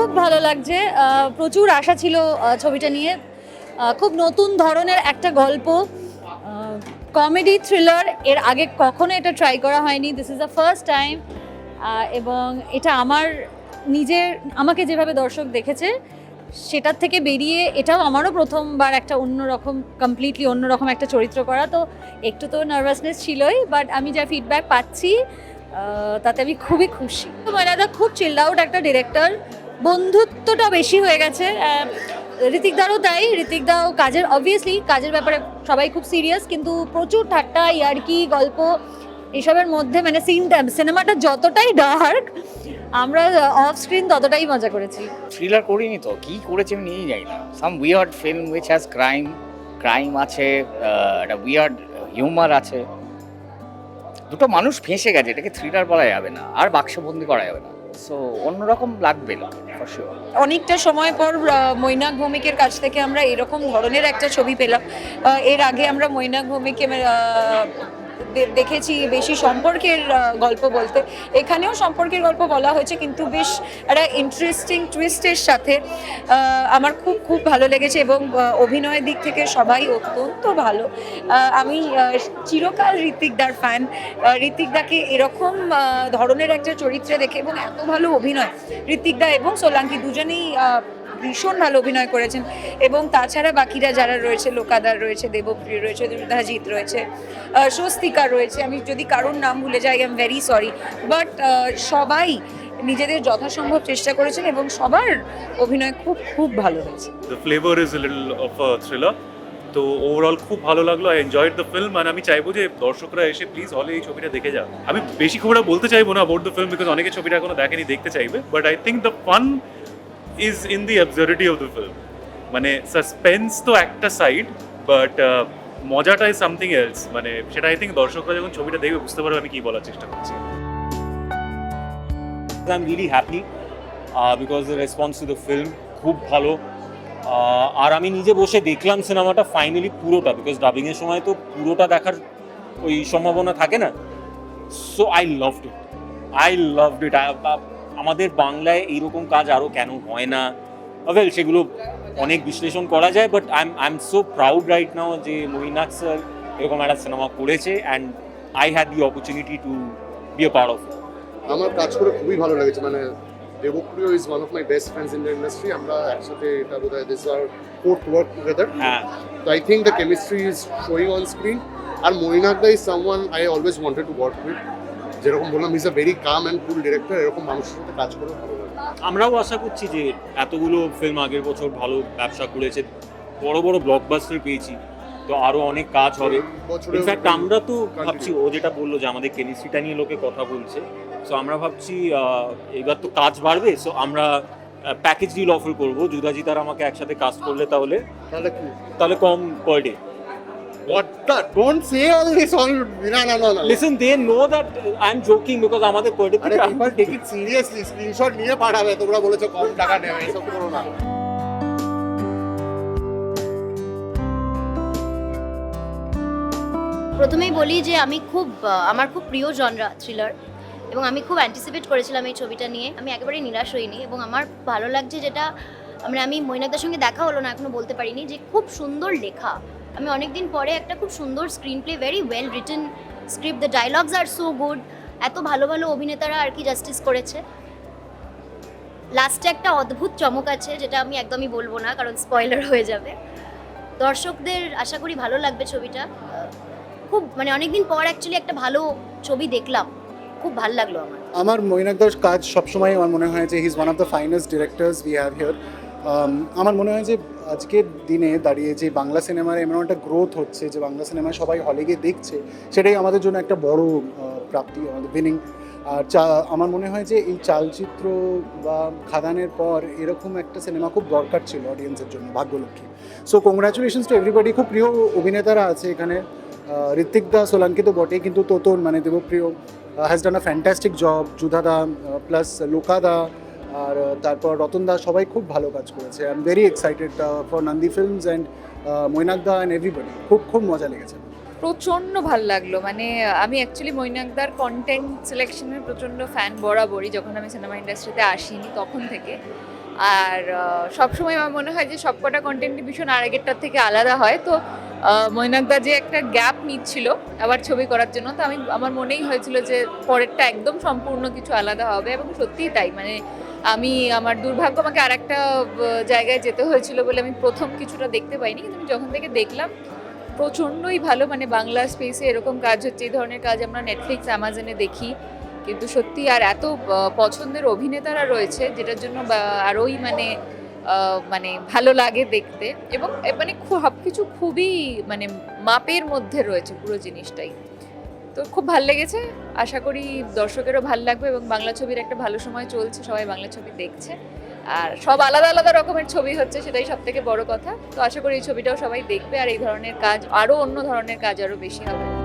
খুব ভালো লাগছে। প্রচুর আশা ছিল ছবিটা নিয়ে। খুব নতুন ধরনের একটা গল্প। কমেডি থ্রিলার এর আগে কখনো এটা ট্রাই করা হয়নি। This is the first time এবং এটা আমার নিজের, আমাকে যেভাবে দর্শক দেখেছে, সেটার থেকে বেরিয়ে এটাও আমারও প্রথমবার একটা অন্যরকম কমপ্লিটলি অন্যরকম একটা চরিত্র করা। তো একটু তো নার্ভাসনেস ছিলই বাট আমি যা ফিডব্যাক পাচ্ছি তাতে আমি খুবই খুশি। ময়নাদা খুব চিল্ড আউট একটা ডিরেক্টর বন্ধুত্বটা বেশি হয়ে গেছে। আহ, ঋতিকদারও তাই। ঋতিকদাও কাজের অবভিয়াসলি কাজের ব্যাপারে সবাই খুব সিরিয়াস কিন্তু প্রচুর ঠাট্টা ইয়ার্কি গল্প এসবের মধ্যে মানে সিনটা সিনেমাটা যতটাই ডার্ক আমরা অফ স্ক্রিন ততটাই মজা করেছি। থ্রিলার করিনি তো? কি করেছি আমি নিজেই জানি না। Some weird film which has crime crime আছে একটা উইয়ার্ড হিউমার আছে। দুটো মানুষ ফেঁসে গেছে এটাকে থ্রিলার বলা যাবে না। আর বাক্সবন্দি করা যাবে না। সো অন্যরকম লাগবে শিওর অনেকটা সময় পর মৈনাক ভৌমিকের কাছ থেকে আমরা এরকম ধরনের একটা ছবি পেলাম। এর আগে আমরা মৈনাক ভৌমিকে দেখেছি বেশি সম্পর্কের গল্প বলতে। এখানেও সম্পর্কের গল্প বলা হয়েছে, কিন্তু বেশ একটা ইন্টারেস্টিং টুইস্টের সাথে আমার খুব খুব ভালো লেগেছে এবং অভিনয়ের দিক থেকে সবাই অত্যন্ত ভালো। আমি চিরকাল ঋতিকদার ফ্যান ঋতিকদাকে এরকম ধরনের একটা চরিত্রে দেখে এবং এত ভালো অভিনয় ঋতিকদা এবং সোলাঙ্কি দুজনেই ভীষণ ভালো অভিনয় করেছেন। এবং তাছাড়া বাকিরা যারা রয়েছে, লোকাদার রয়েছে, দেবপ্রিয় রয়েছে, দুর্গাজিৎ রয়েছে স্বস্তিকা রয়েছে, আমি যদি কারোর নাম ভুলে যাই I am very sorry but সবাই নিজেদের যথাসম্ভব চেষ্টা করেছেন এবং সবার অভিনয় খুব খুব ভালো হয়েছে। The flavour is little of তো ওভারঅল খুব ভালো লাগল আই এনজয়েড দ্য ফিল্ম আর আমি চাইব যে দর্শকরা এসে প্লিজ হলে এই ছবিটা দেখে যাও আমি বেশি খুব বলতে চাইব না অ্যাবাউট দ্য ফিল্ম বিকজ অনেকে ছবিটা এখনও দেখেনি, দেখতে চাইবে but I think the fun is in the absurdity of the film মানে সাসপেন্স তো একটা সাইড বাট মজাটা ইজ সামথিং এলস মানে সেটা আই থিঙ্ক দর্শকরা যখন ছবিটা দেখবে বুঝতে পারবে আমি কি বলার চেষ্টা করছি। I'm really happy uh, because the response to the film খুব ভালো আহ, আর আমি নিজে বসে দেখলাম সিনেমাটা ফাইনালি পুরোটা বিকজ ডাবিংয়ের সময় তো পুরোটা দেখার ওই সম্ভাবনা থাকে না। So I loved it I loved it আমাদের বাংলায় এইরকম কাজ আরও কেন হয় না? ওয়েল সেগুলো অনেক বিশ্লেষণ করা যায় but I am I am so proud right now যে মহিনাক স্যার এরকম একটা সিনেমা করেছে and I had the opportunity to be a part of আমার কাজ করে খুবই ভালো লেগেছে মানে Debpriya is one of my best friends in the industry আমরা একসাথে এটা বোধ হয় this R fourth work together তো I think the chemistry is showing on screen R মৈনাকদা is someone I always wanted to work with যেরকম বললাম is a very calm and cool director এরকম মানুষের সাথে কাজ করে ভালো লাগে। আমরাও আশা করছি যে এতগুলো ফিল্ম আগের বছর ভালো ব্যবসা করেছে বড় বড় ব্লকবাস্টার পেয়েছি তো আরও অনেক কাজ হবে। ইনফ্যাক্ট আমরা তো ভাবছি ও যেটা বলল যে আমাদের কেমিস্ট্রিটা নিয়ে লোকে কথা বলছে সো আমরা ভাবছি এবার তো কাজ বাড়বে সো আমরা প্যাকেজ ডিল অফার করব। তার আমাকে একসাথে কাজ করলে তাহলে তাহলে তাহলে কম per day what that don't say all this all না না না না listen they know that I am joking because আমাদের ডে আরে ইট সিরিয়াসলি স্ক্রিনশট নিয়ে পাঠাবে তোমরা বলেছ কম টাকা নেবে এসব করো না। প্রথমেই বলি যে আমি খুব আমার খুব প্রিয় জনরা থ্রিলার এবং আমি খুব অ্যান্টিসিপেট করেছিলাম এই ছবিটা নিয়ে। আমি একেবারেই নিরাশ হইনি এবং আমার ভালো লাগছে যেটা মানে আমি মৈনাকদার সঙ্গে দেখা হলো না এখনও বলতে পারিনি যে খুব সুন্দর লেখা। আমি অনেকদিন পরে একটা খুব সুন্দর screenplay very well written script the dialogues R so good এত ভালো ভালো অভিনেতারা আর কি জাস্টিস করেছে। লাস্টে একটা অদ্ভুত চমক আছে, যেটা আমি একদমই বলব না, কারণ স্পয়লার হয়ে যাবে। দর্শকদের আশা করি ভালো লাগবে ছবিটা। খুব মানে অনেকদিন পর অ্যাকচুয়ালি একটা ভালো ছবি দেখলাম। খুব ভালো লাগল আমার। আমার মৈনাকদার কাজ সবসময় আমার মনে হয় যে he is one of the finest directors we have here আমার মনে হয় যে আজকের দিনে দাঁড়িয়ে যে বাংলা সিনেমার এমন একটা গ্রোথ হচ্ছে, যে বাংলা সিনেমা সবাই হলে গিয়ে দেখছে, সেটাই আমাদের জন্য একটা বড় প্রাপ্তি, আমাদের উইনিং আর চা, আমার মনে হয় যে এই চালচিত্র বা খাদানের পর এরকম একটা সিনেমা খুব দরকার ছিল অডিয়েন্সের জন্য, Bhagyalakshmi. So congratulations to everybody খুব প্রিয় অভিনেতারা আছে এখানে। ঋত্বিক দা সোলাঙ্কি তো বটেই কিন্তু তোতন মানে Debapriya has done a fantastic job জুধা দা প্লাস লোকা দা আর তারপর রতন দা সবাই খুব ভালো কাজ করেছে। I am very excited for Nandi films and Mainak the and everybody খুব খুব মজা লেগেছে। প্রচণ্ড ভালো লাগল। মানে আমি অ্যাকচুয়ালি মৈনাকদার কন্টেন্ট সিলেকশনের প্রচণ্ড ফ্যান বরাবরই যখন আমি সিনেমা ইন্ডাস্ট্রিতে আসিনি তখন থেকে। আর সবসময় আমার মনে হয় যে সবকটা কন্টেন্টই ভীষণ আগেরটার থেকে আলাদা হয়। তো মৈনাকদা যে একটা গ্যাপ নিচ্ছিল আবার ছবি করার জন্য, তো আমি, আমার মনেই হয়েছিল যে পরেরটা একদম সম্পূর্ণ কিছু আলাদা হবে এবং সত্যিই তাই। মানে আমি, আমার দুর্ভাগ্য আমাকে আর একটা জায়গায় যেতে হয়েছিল বলে আমি প্রথম কিছুটা দেখতে পাইনি। কিন্তু আমি যখন থেকে দেখলাম, প্রচণ্ডই ভালো মানে বাংলা স্পেসে এরকম কাজ হচ্ছে, এই ধরনের কাজ আমরা নেটফ্লিক্স অ্যামাজনে দেখি। কিন্তু সত্যি আর এত পছন্দের অভিনেতারা রয়েছে, যেটার জন্য আরোই মানে মানে ভালো লাগে দেখতে। এবং মানে সব কিছু খুবই মানে মাপের মধ্যে রয়েছে পুরো জিনিসটাই। তো খুব ভালো লেগেছে। আশা করি দর্শকেরও ভালো লাগবে এবং বাংলা ছবির একটা ভালো সময় চলছে, সবাই বাংলা ছবি দেখছে। আর সব আলাদা আলাদা রকমের ছবি হচ্ছে, সেটাই সব থেকে বড় কথা। তো আশা করি এই ছবিটাও সবাই দেখবে, আর এই ধরনের কাজ, আরও অন্য ধরনের কাজ আরও বেশি হবে।